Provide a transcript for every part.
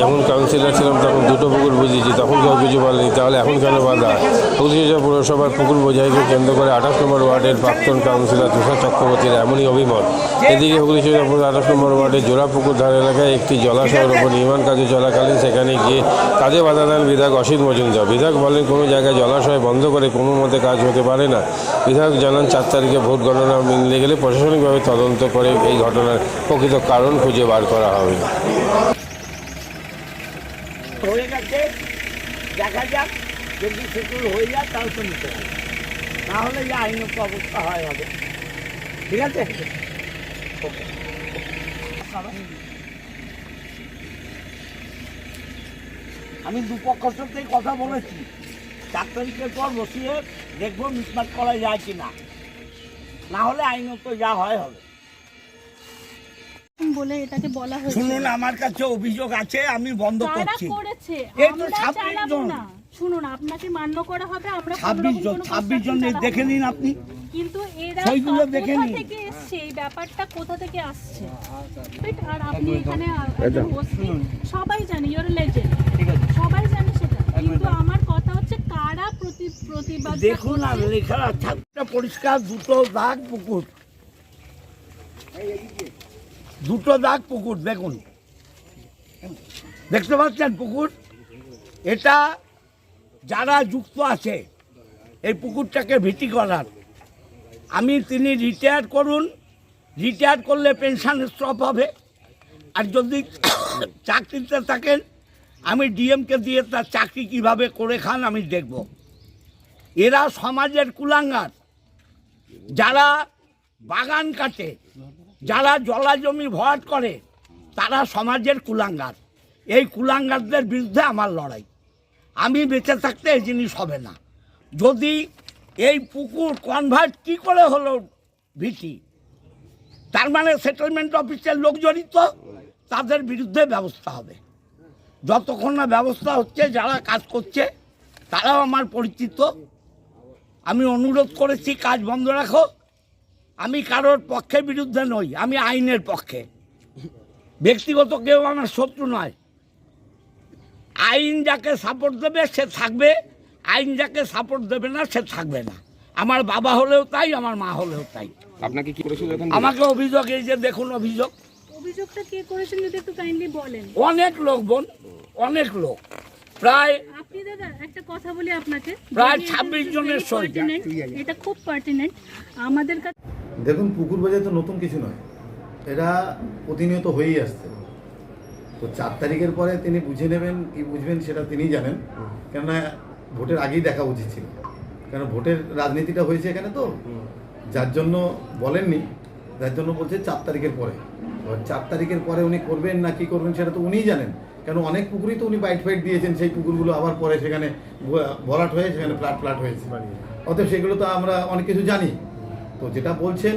যখন কাউন্সিলর ছিলাম, তখন দুটো পুকুর বুঝিয়েছি, তখন কেউ কিছু বলেনি। তাহলে এখন কেন বাধা? পঁচিশে পুরসভার পুকুর বোঝাইকে কেন্দ্র করে আঠাশ নম্বর ওয়ার্ডের প্রাক্তন কাউন্সিলর তুষার চক্রবর্তীর এমনই অভিমত। এদিকে হুগলি সোজাপুর আঠাশ নম্বর ওয়ার্ডের জোড়া পুকুর ধার এলাকায় একটি জলাশয়ের ওপর নির্মাণ কাজে চলাকালীন সেখানে গিয়ে কাজে বাধা দেন বিধায়ক অসিত মজুমদার। বিধায়ক বলেন, কোনো জায়গায় জলাশয় বন্ধ করে কোনো মতে কাজ হতে পারে না। বিধায়ক জানান, চার তারিখে ভোট গণনা মিললে গেলে প্রশাসনিকভাবে তদন্ত করে এই ঘটনার প্রকৃত কারণ খুঁজে বার করা হবে হয়ে গেছে, দেখা যাক, যদি সেটুল হয়ে যায় তাহলে তো নিতে হবে। তাহলে যে আইনত অবস্থা হয় হবে। ঠিক আছে? আমি দুপক্ষের সাথে কথা বলেছি। চার তারিখের পর বসিয়ে দেখব মিসমাট করা যায় কি না না হলে আইনত যা হয় হবে। বলে এটাকে বলা হয়েছে। শুনুন আমার কাছে অভিযোগ আছে আমি বন্ধ কারা করছি। করেছে এই তো 26 জন। না। শুনুন আপনাকে মান্য করা হবে আমরা জন জন দেখে নিন আপনি। কিন্তু এরা সেইগুলো কোথা দেখে নিন। থেকে এসছে? এই ব্যাপারটা কোথা থেকে আসছে? আর আপনি এখানে সবাই জানে ইওর লেজেন্ড সবাই জানে সেটা। কিন্তু আমার কথা হচ্ছে কারা প্রতি প্রতিবাদ দেখুন আর লেখা পরিষ্কার দুটো দাগ পুকুর। দুটো দাগ পুকুর, দেখুন। দেখতে পাচ্ছেন পুকুর? এটা যারা যুক্ত আছে, এই পুকুরটাকে ভিটি করার। আমি, তিনি রিটায়ার করুন। রিটায়ার করলে পেনশন স্টপ হবে। আর যদি চাকরিতে থাকেন, আমি ডিএমকে দিয়ে তার চাকরি কীভাবে করে খান আমি দেখব। এরা সমাজের কুলাঙ্গার। যারা বাগান কাটে যারা জলা জমি ভরাট করে, তারা সমাজের কুলাঙ্গার। এই কুলাঙ্গারদের বিরুদ্ধে আমার লড়াই। আমি বেঁচে থাকতে এই জিনিস হবে না। যদি এই পুকুর কনভার্ট কি করে হলো ভিটি তার মানে সেটেলমেন্ট অফিসের লোক জড়িত, তাদের বিরুদ্ধে ব্যবস্থা হবে। যতক্ষণ না ব্যবস্থা হচ্ছে, যারা কাজ করছে, তারাও আমার পরিচিত। আমি অনুরোধ করেছি, কাজ বন্ধ রাখো। আমি কারোর পক্ষে বিরুদ্ধে নই আমি আইনের পক্ষে। ব্যক্তিগত কেউ আমার শত্রু নয়। আইন যাকে সাপোর্ট দেবে সে থাকবে। আইন যাকে সাপোর্ট দেবে না সে থাকবে না। আমার বাবা হলেও তাই আমার মা হলেও তাই। আপনাকে কি করেছিল আমাকে অভিযোগ এই যে দেখুন অভিযোগ। অভিযোগটা কে করেছেন যদি একটু কাইন্ডলি বলেন। অনেক লোক বোন অনেক লোক। প্রায় আপনি দাদা একটা কথা বলি আপনাকে। প্রায় 26 জনের সই। এটা খুব পার্টিনেন্ট আমাদের কাছে দেখুন, পুকুর বাজার তো নতুন কিছু নয়। এরা প্রতিনিয়ত হয়েই আসছে। তো চার তারিখের পরে তিনি বুঝে নেবেন, কি বুঝবেন সেটা তিনিই জানেন। কেননা ভোটের আগেই দেখা উচিত ছিল। কেন, ভোটের রাজনীতিটা হয়েছে এখানে তো। যার জন্য বলেননি, যার জন্য বলছে চার তারিখের পরে। চার তারিখের পরে উনি করবেন না কি করবেন সেটা তো উনিই জানেন। কেন, অনেক পুকুরই তো উনি বাইট ফাইট দিয়েছেন সেই পুকুরগুলো আবার পরে সেখানে ভরাট হয়ে সেখানে ফ্ল্যাট ফ্ল্যাট হয়েছে। অতএব সেগুলো তো আমরা অনেক কিছু জানি। তো যেটা বলছেন,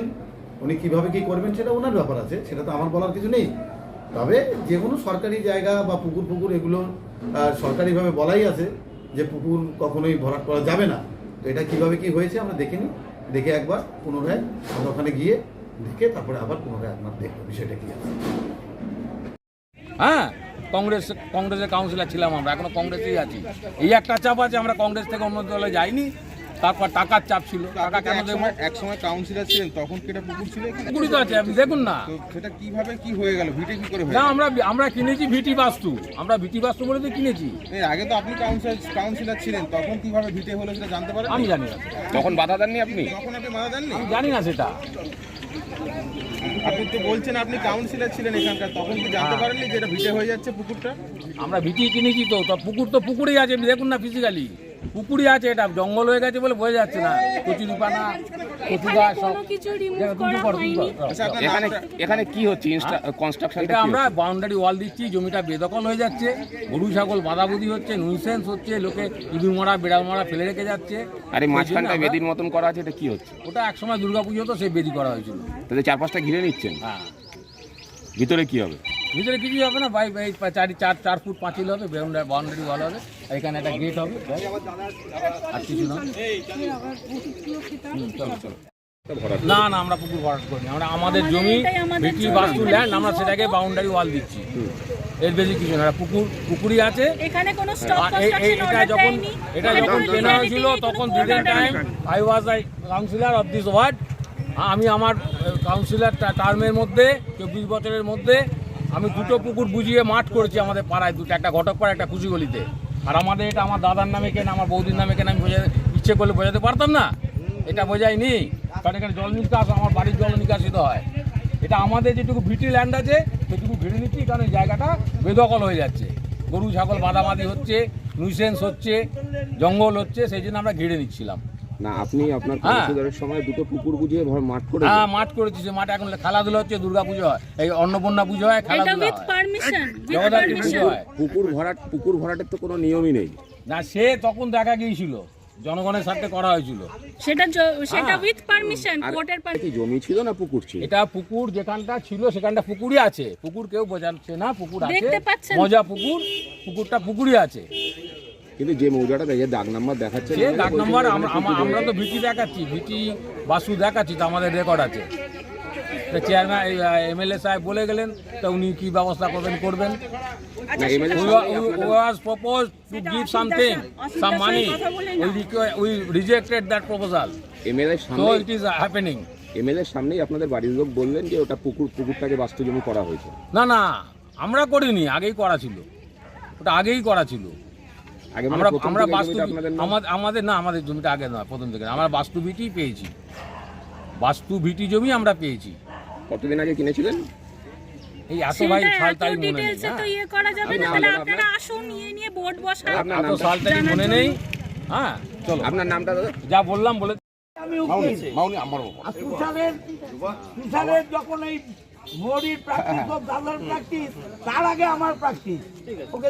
উনি কীভাবে কি করবেন সেটা ওনার ব্যাপার আছে, সেটা তো আমার বলার কিছু নেই। তবে যে কোনো সরকারি জায়গা বা পুকুর পুকুর এগুলো সরকারিভাবে বলাই আছে যে পুকুর কখনোই ভরাট করা যাবে না। তো এটা কীভাবে কি হয়েছে আমরা দেখিনি দেখে একবার পুনরায় আমরা ওখানে গিয়ে দেখে তারপরে আবার পুনরায় আপনার দেখব বিষয়টা কি আছে। হ্যাঁ কংগ্রেস, কংগ্রেসের কাউন্সিলর ছিলাম আমরা, এখনও কংগ্রেসেই আছি। এই একটা চাপ আছে, আমরা কংগ্রেস থেকে অন্য দলে যাইনি। তারপর টাকার চাপ ছিল। টাকা কেন দেবো? এক সময় কাউন্সিলর ছিলেন? তখন কি এটা পুকুর ছিল এখানে? পুকুরি তো আছে। আপনি দেখুন না। তো সেটা কীভাবে কি হয়ে গেল? ভিটে কি করে হয়ে না আমরা আমরা কিনেছি ভিটি বাস্তু। আমরা ভিটি বাস্তু বলে তো কিনেছি। এর আগে তো আপনি কাউন্সিলর কাউন্সিলর ছিলেন। তখন কীভাবে ভিটে হলো সেটা জানতে পারেন আমি জানি না তখন বাধা দেননি আপনি? তখন আপনি বাধা দেননি? আমি জানি না সেটা। আপনি তো বলছেন আপনি কাউন্সিলর ছিলেন এখানকার। তখন কি জানতে পারেননি যে এটা ভিটে হয়ে যাচ্ছে পুকুরটা? আমরা ভিটি কিনেছি তো। তো পুকুর তো পুকুরেই আছে। দেখুন না ফিজিক্যালি পুকুরই আছে এটা জঙ্গল হয়ে গেছে বলে বোঝা যাচ্ছে না। কচুরি পানা কচু গাছ সব। আচ্ছা এখানে এখানে কি হচ্ছে? কনস্ট্রাকশন এটা আমরা বাউন্ডারি ওয়াল দিচ্ছি জমিটা বেদখল হয়ে যাচ্ছে। গরু ছাগল বাঁধাবুদি হচ্ছে নুইসেন্স হচ্ছে লোকে ইঁদুর মরা বেড়াল মরা ফেলে রেখে যাচ্ছে। আরে মাঝখানটা বেদির মতন করা আছে এটা কি হচ্ছে? ওটা একসময় দুর্গা পুজো তো সেই বেদি করা হয়েছিল। তাহলে চার পাঁচটা ঘিরে নিচ্ছেন? হ্যাঁ। ভিতরে কি হবে? ভিতরে কিছুই হবে না বাই বাই চারি চার চার ফুট পাঁচিল হবে বাউন্ডারি বাউন্ডারি ওয়াল হবে আর এখানে একটা গেট হবে আর কিছু না। না না আমরা পুকুর ভরাট করিনি আমরা আমাদের জমি ভিটি বাস্তু ল্যান্ড আমরা সেটাকে বাউন্ডারি ওয়াল দিচ্ছি। এর বেশি কিছু না পুকুর পুকুরই আছে। এই- এই- এটা যখন এটা যখন কোনো হয়েছিল তখন দুদিন time I was I councillor of this ward আমি আমার কাউন্সিলর টার্মের মধ্যে চব্বিশ বছরের মধ্যে আমি দুটো পুকুর বুঝিয়ে মাঠ করেছি আমাদের পাড়ায়, দুটো, একটা ঘটকপাড়া একটা কুচিগলিতে আর আমাদের এটা আমার দাদার নামে কেন, আমার বৌদির নামে কেন আমি বোঝাতে, ইচ্ছে করলে বোঝাতে পারতাম না? এটা বোঝাইনি। কারণ এখানে জল নিকাশ, আমার বাড়ির জল নিকাশিত হয়। এটা আমাদের যেটুকু ভিটি ল্যান্ড আছে, সেটুকু ঘিরে নিচ্ছি, কারণ জায়গাটা বেদখল হয়ে যাচ্ছে। গরু, ছাগল বাদামাদি হচ্ছে নুইসেন্স হচ্ছে, জঙ্গল হচ্ছে, সেই জন্য আমরা ঘিরে নিচ্ছিলাম। না আপনি আপনার হ্যাঁ। সময় দুটো পুকুর বুঝিয়ে ভর মাঠ করে হ্যাঁ মাঠ করেছি সে মাঠে এখন খেলাধুলা হচ্ছে দুর্গা পুজো হয় এই অন্নপূর্ণা পুজো হয় এটা খেলাধুলা উইথ হয়। পারমিশন উইথ পারমিশন পুকুর ভরাট পুকুর ভরাটের তো কোনো নিয়মই নেই। না সে তখন দেখা গিয়েছিল জনগণের সাথে করা হয়েছিল। সেটা সেটা। উইথ পারমিশন কোর্টের কি জমি ছিল না পুকুর ছিল? এটা পুকুর যেখানটা ছিল সেখানটা পুকুরই আছে। পুকুর কেউ বোঝাচ্ছে না পুকুর আছে। মজা পুকুর পুকুরটা পুকুরই আছে। কিন্তু যে মৌজাটা যে দাগ নাম্বার দেখাচ্ছে সে ডাক নম্বর আমরা তো ভিটি দেখাচ্ছি ভিটি বাসু দেখাচ্ছি তো আমাদের রেকর্ড আছে চেয়ারম্যান এমএলএ সাহেব বলে গেলেন তো উনি কি ব্যবস্থা করবেন করবেন না MLA we was proposed to give something, some money. We requ- we rejected that proposal. MLA So সামনে it is happening. এমএলএ সামনেই আপনাদের বাড়ির লোক বললেন যে ওটা পুকুর পুকুরটাকে বাস্তু জমি করা হয়েছে না না আমরা করিনি আগেই করা ছিল ওটা আগেই করা ছিল আমরা আমরা বাস্তু? আমাদের না আমাদের জমিটা আগে নয় প্রথম থেকে আমরা বাস্তু ভিটি পেয়েছি। বাস্তু ভিটি জমি আমরা পেয়েছি। কতদিন আগে কিনেছিলেন? এই এত ভাই সাল এত মনে নেই তো হ্যাঁ। ইয়ে করা যাবে না আপনার- তাহলে আপনারা আসুন নিয়ে নিয়ে বোর্ড বসান। এত নামটা। সাল তারিখ মনে নেই? হ্যাঁ চলো। আপনার নামটা দাদা? যা বললাম বলে আমি উকিল। আর তুষারের তুষারের যখন এই বডির প্র্যাকটিস ও প্র্যাকটিস তার আগে আমার প্র্যাকটিস ওকে